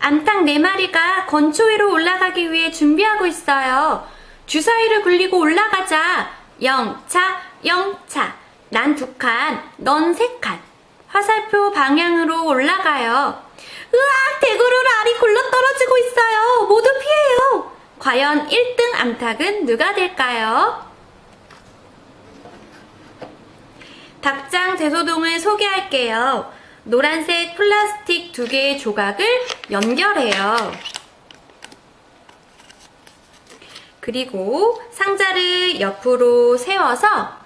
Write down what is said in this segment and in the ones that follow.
암탉 네 마리가 건초 위로 올라가기 위해 준비하고 있어요. 주사위를 굴리고 올라가자. 영차, 영차. 난 두 칸, 넌 세 칸. 화살표 방향으로 올라가요. 으악, 대구르르 알이 굴러 떨어지고 있어요. 모두 피해요. 과연 1등 암탉은 누가 될까요? 닭장 대소동을 소개할게요. 노란색 플라스틱 두 개의 조각을 연결해요. 그리고 상자를 옆으로 세워서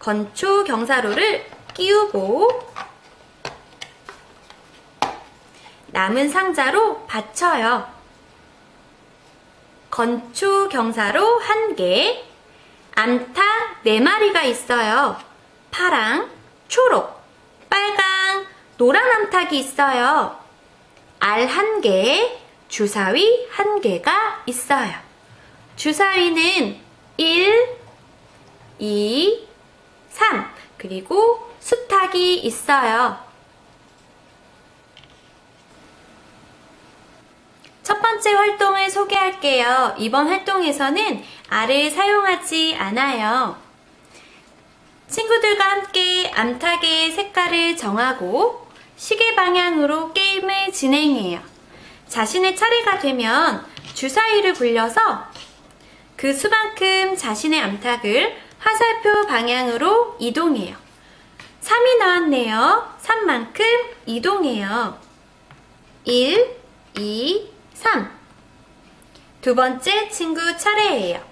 건초 경사로를 끼우고 남은 상자로 받쳐요. 건초 경사로 한 개, 암탉 네 마리가 있어요. 파랑, 초록, 빨강, 노란 암탉이 있어요. 알 한 개, 주사위 한 개가 있어요. 주사위는 1, 2, 3, 그리고 수탉이 있어요. 첫 번째 활동을 소개할게요. 이번 활동에서는 알을 사용하지 않아요. 친구들과 함께 암탉의 색깔을 정하고 시계 방향으로 게임을 진행해요. 자신의 차례가 되면 주사위를 굴려서 그 수만큼 자신의 암탉을 화살표 방향으로 이동해요. 3이 나왔네요. 3만큼 이동해요. 1, 2, 3. 두 번째 친구 차례예요.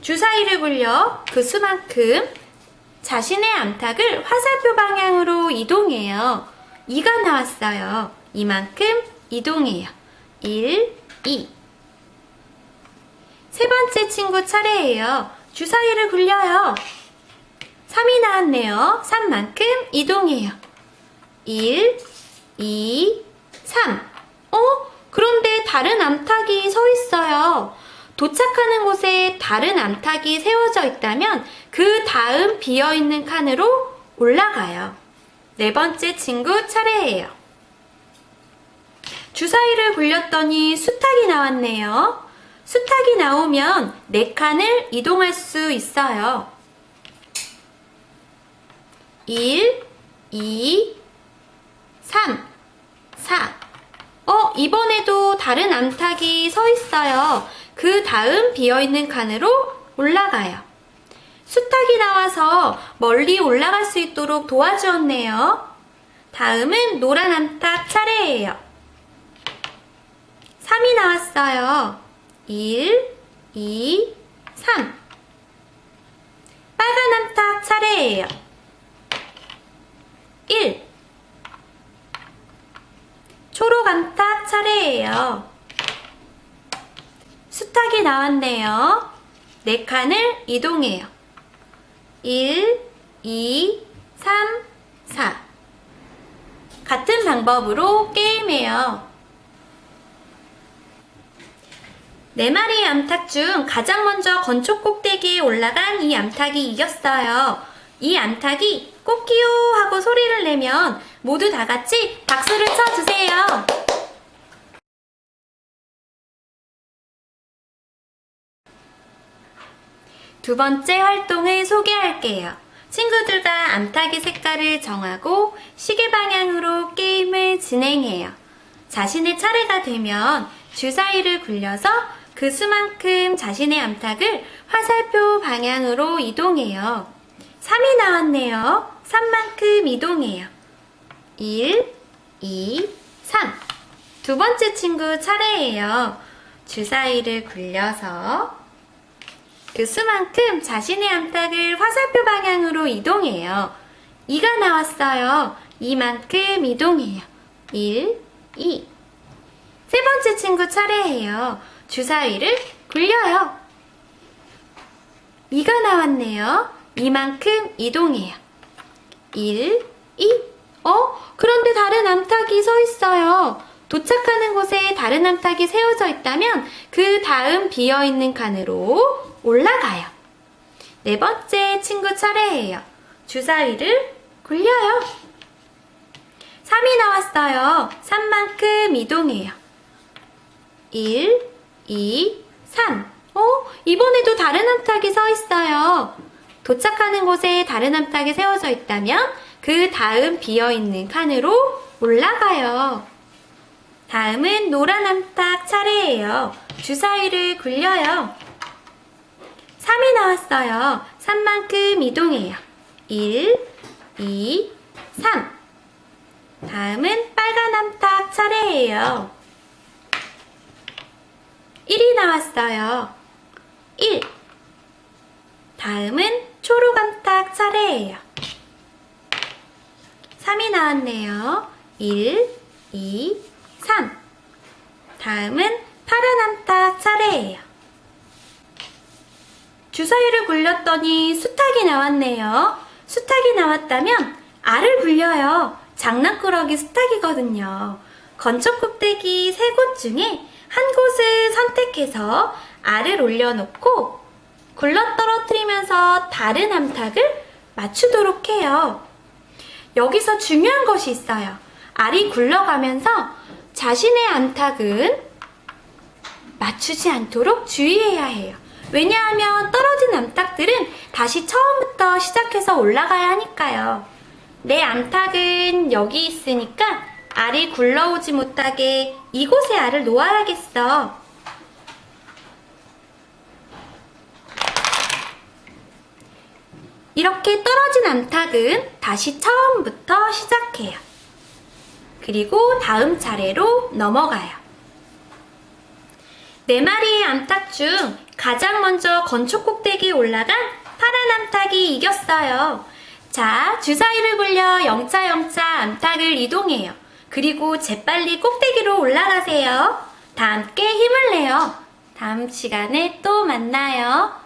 주사위를 굴려 그 수만큼 자신의 암탉을 화살표 방향으로 이동해요. 2가 나왔어요. 이만큼 이동해요. 1, 2. 세 번째 친구 차례예요. 주사위를 굴려요. 3이 나왔네요. 3만큼 이동해요. 1, 2, 3. 어? 그런데 다른 암탉이 서 있어요. 도착하는 곳에 다른 암탉이 세워져 있다면 그 다음 비어있는 칸으로 올라가요. 네 번째 친구 차례예요. 주사위를 굴렸더니 수탉이 나왔네요. 수탉이 나오면 네 칸을 이동할 수 있어요. 1, 2, 3, 4. 어, 이번에도 다른 암탉이 서 있어요. 그 다음 비어있는 칸으로 올라가요. 수탉이 나와서 멀리 올라갈 수 있도록 도와주었네요. 다음은 노란 암탉 차례예요. 3이 나왔어요. 1, 2, 3. 빨간 암탉 차례예요. 1. 초록 암탉 차례예요. 수탉이 나왔네요. 네 칸을 이동해요. 1, 2, 3, 4. 같은 방법으로 게임해요. 네 마리의 암탉 중 가장 먼저 건초 꼭대기에 올라간 이 암탉이 이겼어요. 이 암탉이 꼭기요 하고 소리를 내면 모두 다 같이 박수를 쳐주세요. 두 번째 활동을 소개할게요. 친구들과 암탉의 색깔을 정하고 시계 방향으로 게임을 진행해요. 자신의 차례가 되면 주사위를 굴려서 그 수만큼 자신의 암탉을 화살표 방향으로 이동해요. 3이 나왔네요. 3만큼 이동해요. 1, 2, 3. 두 번째 친구 차례예요. 주사위를 굴려서 그 수만큼 자신의 암탉을 화살표 방향으로 이동해요. 2가 나왔어요. 이만큼 이동해요. 1, 2. 세 번째 친구 차례예요. 주사위를 굴려요. 2가 나왔네요. 이만큼 이동해요. 1, 2. 어? 그런데 다른 암탉이 서 있어요. 도착하는 곳에 다른 암탉이 세워져 있다면 그 다음 비어있는 칸으로 올라가요. 네 번째 친구 차례예요. 주사위를 굴려요. 3이 나왔어요. 3만큼 이동해요. 1, 2, 3. 어, 이번에도 다른 암탉이 서 있어요. 도착하는 곳에 다른 암탉이 세워져 있다면 그 다음 비어있는 칸으로 올라가요. 다음은 노란 암탉 차례예요. 주사위를 굴려요. 3이 나왔어요. 3만큼 이동해요. 1, 2, 3. 다음은 빨간 암탉 차례예요. 1이 나왔어요. 1. 다음은 초록 암탉 차례예요. 3이 나왔네요. 1, 2, 3. 다음은 파란 암탉 차례예요. 주사위를 굴렸더니 수탉이 나왔네요. 수탉이 나왔다면 알을 굴려요. 장난꾸러기 수탉이거든요. 건축 꼭대기 세 곳 중에 한 곳을 선택해서 알을 올려놓고 굴러 떨어뜨리면서 다른 암탉을 맞추도록 해요. 여기서 중요한 것이 있어요. 알이 굴러가면서 자신의 암탉은 맞추지 않도록 주의해야 해요. 왜냐하면 떨어진 암탉들은 다시 처음부터 시작해서 올라가야 하니까요. 내 암탉은 여기 있으니까 알이 굴러오지 못하게 이곳에 알을 놓아야겠어. 이렇게 떨어진 암탉은 다시 처음부터 시작해요. 그리고 다음 차례로 넘어가요. 네 마리의 암탉 중 가장 먼저 건축 꼭대기에 올라간 파란 암탉이 이겼어요. 자, 주사위를 굴려 영차 영차 암탉을 이동해요. 그리고 재빨리 꼭대기로 올라가세요. 다 함께 힘을 내요. 다음 시간에 또 만나요.